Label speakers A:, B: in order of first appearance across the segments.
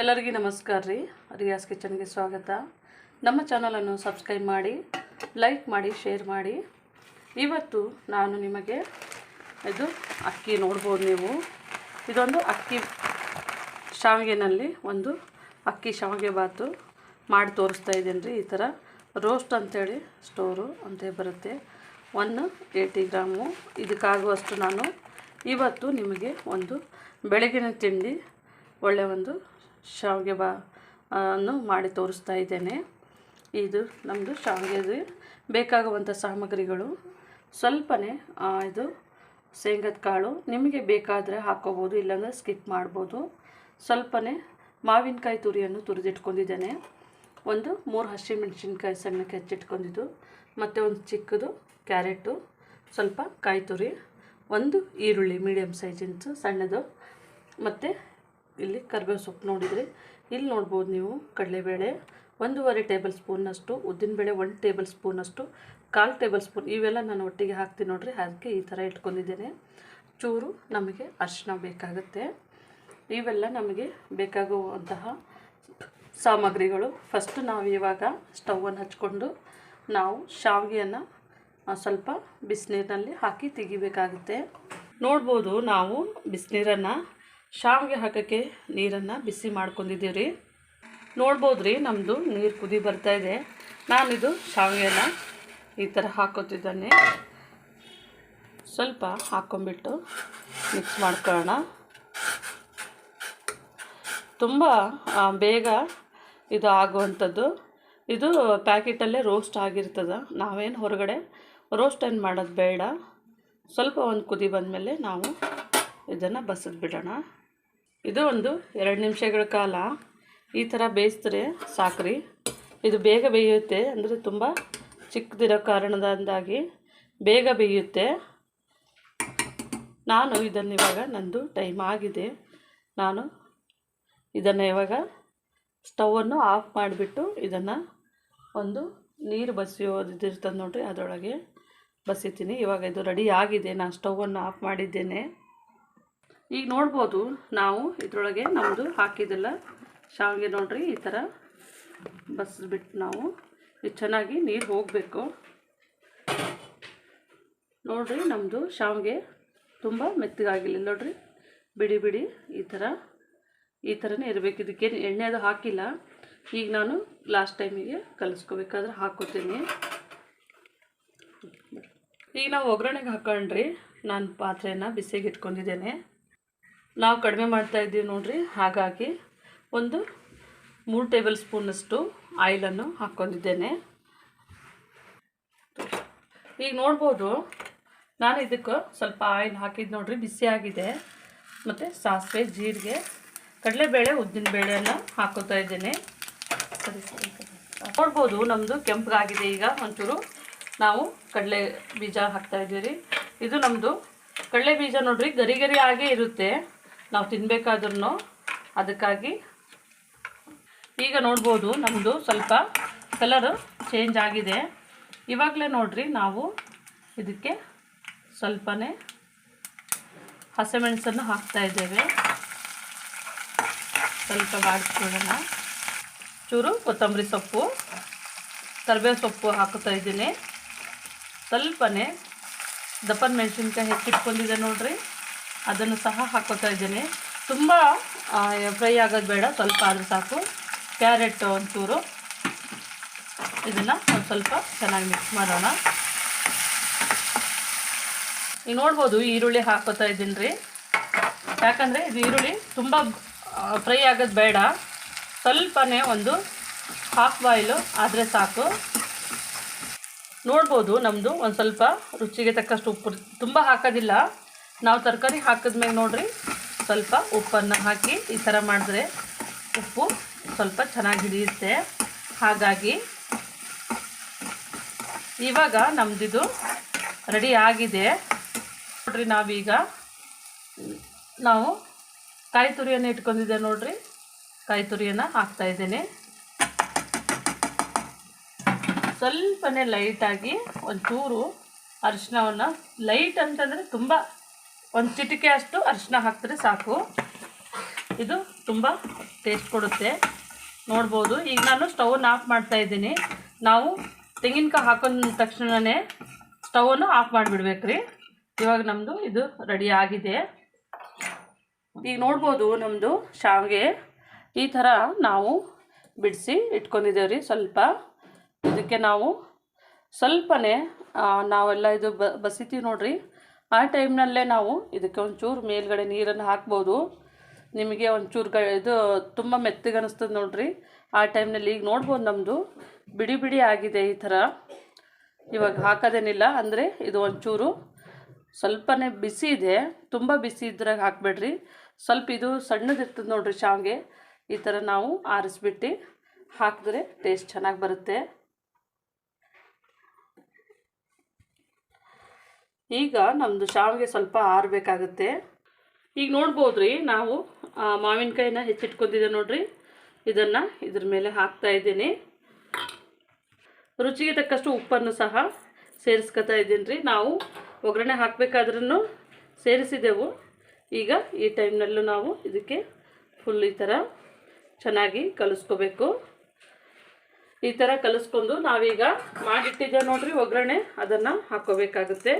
A: ಎಲ್ಲರಿಗೂ ನಮಸ್ಕಾರ ರೀ. ರಿಯಾಸ್ ಕಿಚನ್ಗೆ ಸ್ವಾಗತ. ನಮ್ಮ ಚಾನಲನ್ನು ಸಬ್ಸ್ಕ್ರೈಬ್ ಮಾಡಿ, ಲೈಕ್ ಮಾಡಿ, ಶೇರ್ ಮಾಡಿ. ಇವತ್ತು ನಾನು ನಿಮಗೆ ಇದು ಅಕ್ಕಿ ನೋಡ್ಬೋದು ನೀವು. ಇದೊಂದು ಅಕ್ಕಿ ಶಾವಿಗೆನಲ್ಲಿ ಒಂದು ಅಕ್ಕಿ ಶಾವಿಗೆ ಬಾತು ಮಾಡಿ ತೋರಿಸ್ತಾ ಇದ್ದೀನಿ ರೀ. ಈ ಥರ ರೋಸ್ಟ್ ಅಂಥೇಳಿ ಸ್ಟೋರು ಅಂತ ಬರುತ್ತೆ. One eighty gram. ಇದಕ್ಕಾಗುವಷ್ಟು ನಾನು ಇವತ್ತು ನಿಮಗೆ ಒಂದು ಬೆಳಗಿನ ತಿಂಡಿ ಒಳ್ಳೆಯ ಒಂದು ಶಾವಿಗೆ ಬಾ ಅನ್ನು ಮಾಡಿ ತೋರಿಸ್ತಾ ಇದ್ದೇನೆ. ಇದು ನಮ್ಮದು ಶಾವಿಗೆದು. ಬೇಕಾಗುವಂಥ ಸಾಮಗ್ರಿಗಳು. ಸ್ವಲ್ಪನೇ ಇದು ಶೇಂಗದ ಕಾಳು. ನಿಮಗೆ ಬೇಕಾದರೆ ಹಾಕ್ಕೋಬೋದು, ಇಲ್ಲಾಂದರೆ ಸ್ಕಿಪ್ ಮಾಡ್ಬೋದು. ಸ್ವಲ್ಪನೇ ಮಾವಿನಕಾಯಿ ತುರಿಯನ್ನು ತುರಿದಿಟ್ಕೊಂಡಿದ್ದೇನೆ. ಒಂದು ಮೂರು ಹಸಿಮೆಣಸಿನ್ಕಾಯಿ ಸಣ್ಣಕ್ಕೆ ಹೆಚ್ಚಿಟ್ಕೊಂಡಿದ್ದು, ಮತ್ತು ಒಂದು ಚಿಕ್ಕದು ಕ್ಯಾರೆಟು, ಸ್ವಲ್ಪ ಕಾಯಿ ತುರಿ, ಒಂದು ಈರುಳ್ಳಿ ಮೀಡಿಯಮ್ ಸೈಜಿಂದು ಸಣ್ಣದು, ಮತ್ತು ಇಲ್ಲಿ ಕರ್ಬೇವು ಸೊಪ್ಪು ನೋಡಿದರೆ. ಇಲ್ಲಿ ನೋಡ್ಬೋದು ನೀವು ಕಡಲೆಬೇಳೆ ಒಂದೂವರೆ ಟೇಬಲ್ ಸ್ಪೂನಷ್ಟು ಉದ್ದಿನಬೇಳೆ ಒಂದು ಟೇಬಲ್ ಸ್ಪೂನಷ್ಟು ಕಾಲು ಟೇಬಲ್ ಸ್ಪೂನ್ ಇವೆಲ್ಲ ನಾನು ಒಟ್ಟಿಗೆ ಹಾಕ್ತೀನಿ ನೋಡ್ರಿ. ಅದಕ್ಕೆ ಈ ಥರ ಇಟ್ಕೊಂಡಿದ್ದೇನೆ. ಚೂರು ನಮಗೆ ಅರಿಶಿನ ಬೇಕಾಗುತ್ತೆ. ಇವೆಲ್ಲ ನಮಗೆ ಬೇಕಾಗುವಂತಹ ಸಾಮಗ್ರಿಗಳು. ಫಸ್ಟ್ ನಾವು ಇವಾಗ ಸ್ಟವನ್ನು ಹಚ್ಕೊಂಡು ನಾವು ಶಾವಿಗೆಯನ್ನು ಸ್ವಲ್ಪ ಬಿಸಿನೀರಿನಲ್ಲಿ ಹಾಕಿ ತೆಗಿಬೇಕಾಗುತ್ತೆ. ನೋಡ್ಬೋದು ನಾವು ಬಿಸಿನೀರನ್ನು ಶಾವಿಗೆ ಹಾಕೋಕ್ಕೆ ನೀರನ್ನು ಬಿಸಿ ಮಾಡ್ಕೊಂಡಿದ್ದೀವಿ ರೀ ನೋಡ್ಬೋದು ರೀ ನಮ್ಮದು ನೀರು ಕುದಿ ಬರ್ತಾ ಇದೆ. ನಾನಿದು ಶಾವಿಗೆನ ಈ ಥರ ಹಾಕೋತಿದ್ದಾನೆ. ಸ್ವಲ್ಪ ಹಾಕ್ಕೊಂಬಿಟ್ಟು ಮಿಕ್ಸ್ ಮಾಡ್ಕೊಳ್ಳೋಣ. ತುಂಬ ಬೇಗ ಇದು ಆಗುವಂಥದ್ದು. ಇದು ಪ್ಯಾಕೆಟಲ್ಲೇ ರೋಸ್ಟ್ ಆಗಿರ್ತದೆ. ನಾವೇನು ಹೊರಗಡೆ ರೋಸ್ಟ್ ಏನು ಮಾಡೋದು ಬೇಡ. ಸ್ವಲ್ಪ ಒಂದು ಕುದಿ ಬಂದಮೇಲೆ ನಾವು ಇದನ್ನು ಬಸಿದು ಬಿಡೋಣ. ಇದು ಒಂದು ಎರಡು ನಿಮಿಷಗಳ ಕಾಲ ಈ ಥರ ಬೇಯಿಸಿದ್ರೆ ಸಾಕ್ರಿ. ಇದು ಬೇಗ ಬೇಯುತ್ತೆ ಅಂದರೆ ತುಂಬ ಚಿಕ್ಕದಿರೋ ಕಾರಣದಿಂದಾಗಿ ಬೇಗ ಬೇಯುತ್ತೆ. ನಾನು ಇದನ್ನು ಇವಾಗ ನಂದು ಟೈಮ್ ಆಗಿದೆ. ನಾನು ಇದನ್ನು ಇವಾಗ ಸ್ಟವನ್ನು ಆಫ್ ಮಾಡಿಬಿಟ್ಟು ಇದನ್ನು ಒಂದು ನೀರು ಬಸಿಯೋದು ಇದಿರ್ತದೆ ನೋಡ್ರಿ, ಅದರೊಳಗೆ ಬಸಿತೀನಿ. ಇವಾಗ ಇದು ರೆಡಿ ಆಗಿದೆ. ನಾನು ಸ್ಟವನ್ನು ಆಫ್ ಮಾಡಿದ್ದೇನೆ. ಈಗ ನೋಡ್ಬೋದು ನಾವು ಇದರೊಳಗೆ ನಮ್ಮದು ಹಾಕಿದ್ದೆಲ್ಲ ಶಾವಿಗೆ ನೋಡ್ರಿ, ಈ ಥರ ಬಸ್ಬಿಟ್ಟು ನಾವು ಇದು ಚೆನ್ನಾಗಿ ನೀರು ಹೋಗಬೇಕು. ನೋಡ್ರಿ ನಮ್ಮದು ಶಾವಿಗೆ ತುಂಬ ಮೆತ್ತಗಾಗಿಲ್ಲ ನೋಡ್ರಿ, ಬಿಡಿ ಬಿಡಿ ಈ ಥರ ಈ ಥರನೇ ಇರಬೇಕು. ಇದಕ್ಕೇನು ಎಣ್ಣೆ ಅದು ಹಾಕಿಲ್ಲ. ಈಗ ನಾನು ಲಾಸ್ಟ್ ಟೈಮಿಗೆ ಕಲಿಸ್ಕೋಬೇಕಾದ್ರೆ ಹಾಕೋತೀನಿ. ಈಗ ನಾವು ಒಗ್ಗರಣೆಗೆ ಹಾಕೊಂಡ್ರಿ, ನಾನು ಪಾತ್ರೆನ ಬಿಸಿಗೆ ಇಟ್ಕೊಂಡಿದ್ದೇನೆ. ನಾವು ಕಡಿಮೆ ಮಾಡ್ತಾ ಇದ್ದೀವಿ ನೋಡ್ರಿ. ಹಾಗಾಗಿ ಒಂದು ಮೂರು ಟೇಬಲ್ ಸ್ಪೂನಷ್ಟು ಆಯಿಲನ್ನು ಹಾಕ್ಕೊಂಡಿದ್ದೇನೆ. ಈಗ ನೋಡ್ಬೋದು, ನಾನು ಇದಕ್ಕೆ ಸ್ವಲ್ಪ ಆಯಿಲ್ ಹಾಕಿದ್ದು ನೋಡ್ರಿ, ಬಿಸಿ ಆಗಿದೆ. ಮತ್ತು ಸಾಸಿವೆ, ಜೀರಿಗೆ, ಕಡಲೆಬೇಳೆ ಉದ್ದಿನಬೇಳೆಯನ್ನು ಹಾಕೋತಾ ಇದ್ದೇನೆ. ಸರಿ ಸರಿ. ನೋಡ್ಬೋದು ನಮ್ಮದು ಕೆಂಪಗಾಗಿದೆ ಈಗ. ಒಂಚೂರು ನಾವು ಕಡಲೆ ಬೀಜ ಹಾಕ್ತಾ ಇದ್ದೀವಿ ಇದು ನಮ್ಮದು ಕಡಲೆ ಬೀಜ ನೋಡ್ರಿ, ಗರಿ ಗರಿ ಆಗೇ ಇರುತ್ತೆ. ನಾವು ತಿನ್ನಬೇಕಾದ್ರೂ ಅದಕ್ಕಾಗಿ. ಈಗ ನೋಡ್ಬೋದು ನಮ್ಮದು ಸ್ವಲ್ಪ ಕಲರು ಚೇಂಜ್ ಆಗಿದೆ. ಇವಾಗಲೇ ನೋಡ್ರಿ ನಾವು ಇದಕ್ಕೆ ಸ್ವಲ್ಪನೇ ಹಸಿಮೆಣಸನ್ನು ಹಾಕ್ತಾ ಇದ್ದೇವೆ. ಸ್ವಲ್ಪ ಬಾಡಿಸ್ಕೊಳ್ಳೋಣ. ಚೂರು ಕೊತ್ತಂಬರಿ ಸೊಪ್ಪು, ಕರಿಬೇವು ಸೊಪ್ಪು ಹಾಕ್ತಾ ಇದ್ದೀನಿ. ಸ್ವಲ್ಪನೇ ದಪ್ಪನ ಮೆಣಸಿನ್ಕಾಯಿ ಹೆಚ್ಚಿಟ್ಕೊಂಡಿದೆ ನೋಡ್ರಿ. ಅದನ್ನು ಸಹ ಹಾಕೋತಾ ಇದ್ದೀನಿ. ತುಂಬ ಫ್ರೈ ಆಗೋದು ಬೇಡ, ಸ್ವಲ್ಪ ಆದರೆ ಸಾಕು. ಕ್ಯಾರೆಟ್ ಒಂಚೂರು. ಇದನ್ನು ಒಂದು ಸ್ವಲ್ಪ ಚೆನ್ನಾಗಿ ಮಿಕ್ಸ್ ಮಾಡೋಣ. ಈಗ ನೋಡ್ಬೋದು ಈರುಳ್ಳಿ ಹಾಕೋತಾ ಇದ್ದೀನಿ ರೀ. ಯಾಕಂದರೆ ಇದು ಈರುಳ್ಳಿ ತುಂಬ ಫ್ರೈ ಆಗೋದು ಬೇಡ. ಸ್ವಲ್ಪನೇ ಒಂದು ಹಾಫ್ ಬಾಯ್ಲು ಆದರೆ ಸಾಕು. ನೋಡ್ಬೋದು ನಮ್ಮದು ಒಂದು ಸ್ವಲ್ಪ ರುಚಿಗೆ ತಕ್ಕಷ್ಟು ಉಪ್ಪು ತುಂಬ ಹಾಕೋದಿಲ್ಲ. ನಾವು ತರಕಾರಿ ಹಾಕಿದ್ಮೇಲೆ ನೋಡ್ರಿ, ಸ್ವಲ್ಪ ಉಪ್ಪನ್ನು ಹಾಕಿ ಈ ಥರ ಮಾಡಿದ್ರೆ ಉಪ್ಪು ಸ್ವಲ್ಪ ಚೆನ್ನಾಗಿ ಹಿಡಿಯುತ್ತೆ. ಹಾಗಾಗಿ ಇವಾಗ ನಮ್ಮದಿದು ರೆಡಿ ಆಗಿದೆ. ನೋಡ್ರಿ ನಾವೀಗ ನಾವು ಕಾಯಿ ತುರಿಯನ್ನು ಇಟ್ಕೊಂಡಿದ್ದೆ ನೋಡ್ರಿ. ಕಾಯಿ ತುರಿಯನ್ನು ಹಾಕ್ತಾ ಇದ್ದೇನೆ. ಸ್ವಲ್ಪನೇ ಲೈಟಾಗಿ ಒಂಚೂರು ಅರಿಶಿನವನ್ನು ಲೈಟ್ ಅಂತಂದರೆ ತುಂಬ ಒಂದು ಚಿಟಿಕೆ ಅಷ್ಟು ಅರಿಶಿನ ಹಾಕಿದ್ರೆ ಸಾಕು. ಇದು ತುಂಬ ಟೇಸ್ಟ್ ಕೊಡುತ್ತೆ. ನೋಡ್ಬೋದು. ಈಗ ನಾನು ಸ್ಟವನ್ನು ಆಫ್ ಮಾಡ್ತಾ ಇದ್ದೀನಿ. ನಾವು ತೆಂಗಿನಕಾಯಿ ಹಾಕೊಂಡ ತಕ್ಷಣವೇ ಸ್ಟವನ್ನು ಆಫ್ ಮಾಡಿಬಿಡ್ಬೇಕ್ರಿ. ಇವಾಗ ನಮ್ಮದು ಇದು ರೆಡಿ ಆಗಿದೆ. ಈಗ ನೋಡ್ಬೋದು ನಮ್ಮದು ಶಾವಿಗೆ. ಈ ಥರ ನಾವು ಬಿಡಿಸಿ ಇಟ್ಕೊಂಡಿದ್ದೇವೆ ರೀ ಸ್ವಲ್ಪ. ಇದಕ್ಕೆ ನಾವು ಸ್ವಲ್ಪನೇ ನಾವೆಲ್ಲ ಇದು ಬಸಿತೀವಿ ನೋಡ್ರಿ. ಆ ಟೈಮ್ನಲ್ಲೇ ನಾವು ಇದಕ್ಕೆ ಒಂಚೂರು ಮೇಲ್ಗಡೆ ನೀರನ್ನು ಹಾಕ್ಬೋದು. ನಿಮಗೆ ಒಂಚೂರು ಗ ಇದು ತುಂಬ ಮೆತ್ತಗೆ ಅನಿಸ್ತದೆ ನೋಡ್ರಿ. ಆ ಟೈಮ್ನಲ್ಲಿ ಈಗ ನೋಡ್ಬೋದು ನಮ್ಮದು ಬಿಡಿ ಬಿಡಿ ಆಗಿದೆ ಈ ಥರ. ಇವಾಗ ಹಾಕೋದೇನಿಲ್ಲ. ಅಂದರೆ ಇದು ಒಂಚೂರು ಸ್ವಲ್ಪನೇ ಬಿಸಿ ಇದೆ. ತುಂಬ ಬಿಸಿ ಇದ್ರಾಗ ಹಾಕಬೇಡ್ರಿ. ಸ್ವಲ್ಪ ಇದು ಸಣ್ಣದಿರ್ತದೆ ನೋಡ್ರಿ ಶಾವಿಗೆ. ಈ ಥರ ನಾವು ಆರಿಸ್ಬಿಟ್ಟು ಹಾಕಿದ್ರೆ ಟೇಸ್ಟ್ ಚೆನ್ನಾಗಿ ಬರುತ್ತೆ. ಈಗ ನಮ್ಮದು ಶಾವಿಗೆ ಸ್ವಲ್ಪ ಆರಬೇಕಾಗುತ್ತೆ. ಈಗ ನೋಡ್ಬೋದು ರೀ ನಾವು ಮಾವಿನಕಾಯಿನ ಹೆಚ್ಚಿಟ್ಕೊಂಡಿದ್ದೆ ನೋಡ್ರಿ. ಇದನ್ನು ಇದ್ರ ಮೇಲೆ ಹಾಕ್ತಾ ಇದ್ದೀನಿ. ರುಚಿಗೆ ತಕ್ಕಷ್ಟು ಉಪ್ಪನ್ನು ಸಹ ಸೇರಿಸ್ಕೊತಾ ಇದ್ದೀನಿ ರೀ ನಾವು ಒಗ್ಗರಣೆ ಹಾಕಬೇಕಾದ್ರೂ ಸೇರಿಸಿದೆವು. ಈಗ ಈ ಟೈಮ್ನಲ್ಲೂ ನಾವು ಇದಕ್ಕೆ ಫುಲ್ ಈ ಥರ ಚೆನ್ನಾಗಿ ಕಲಿಸ್ಕೋಬೇಕು. ಈ ಥರ ಕಲಿಸ್ಕೊಂಡು ನಾವೀಗ ಮಾಡಿಟ್ಟಿದ್ದೆ ನೋಡ್ರಿ ಒಗ್ಗರಣೆ. ಅದನ್ನು ಹಾಕ್ಕೋಬೇಕಾಗುತ್ತೆ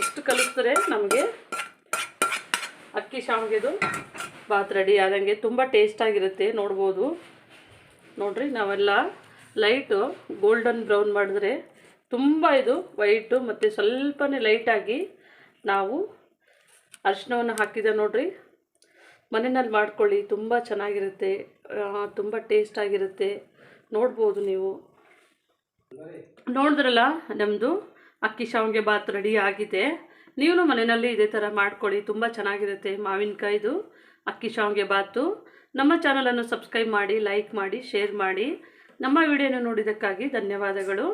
A: ಇಷ್ಟು ಕಲಿಸಿದ್ರೆ ನಮಗೆ ಅಕ್ಕಿ ಶಾವಿಗೆದು ಬಾತ್ ರೆಡಿ ಆದಂಗೆ ತುಂಬ ಟೇಸ್ಟಾಗಿರುತ್ತೆ ನೋಡ್ಬೋದು. ನೋಡ್ರಿ, ನಾವೆಲ್ಲ ಲೈಟು ಗೋಲ್ಡನ್ ಬ್ರೌನ್ ಮಾಡಿದ್ರೆ ತುಂಬ ಇದು ವೈಟು ಮತ್ತು ಸ್ವಲ್ಪನೇ ಲೈಟಾಗಿ ನಾವು ಅರಿಶಿನವನ್ನು ಹಾಕಿದೆ ನೋಡ್ರಿ. ಮನೆಯಲ್ಲಿ ಮಾಡ್ಕೊಳ್ಳಿ, ತುಂಬ ಚೆನ್ನಾಗಿರುತ್ತೆ. ತುಂಬ ಟೇಸ್ಟಾಗಿರುತ್ತೆ ನೋಡ್ಬೋದು ನೀವು. ನೋಡಿದ್ರಲ್ಲ ನಮ್ಮದು ಅಕ್ಕಿ ಶಾವಿಗೆ ಬಾತ್ ರೆಡಿ ಆಗಿದೆ. ನೀವು ಮನೆಯಲ್ಲಿ ಇದೇ ಥರ ಮಾಡ್ಕೊಳ್ಳಿ, ತುಂಬ ಚೆನ್ನಾಗಿರುತ್ತೆ ಮಾವಿನಕಾಯ್ದು ಅಕ್ಕಿ ಶಾವಿಗೆ ಬಾತು. ನಮ್ಮ ಚಾನಲನ್ನು ಸಬ್ಸ್ಕ್ರೈಬ್ ಮಾಡಿ, ಲೈಕ್ ಮಾಡಿ, ಶೇರ್ ಮಾಡಿ. ನಮ್ಮ ವಿಡಿಯೋನ ನೋಡಿದ್ದಕ್ಕಾಗಿ ಧನ್ಯವಾದಗಳು.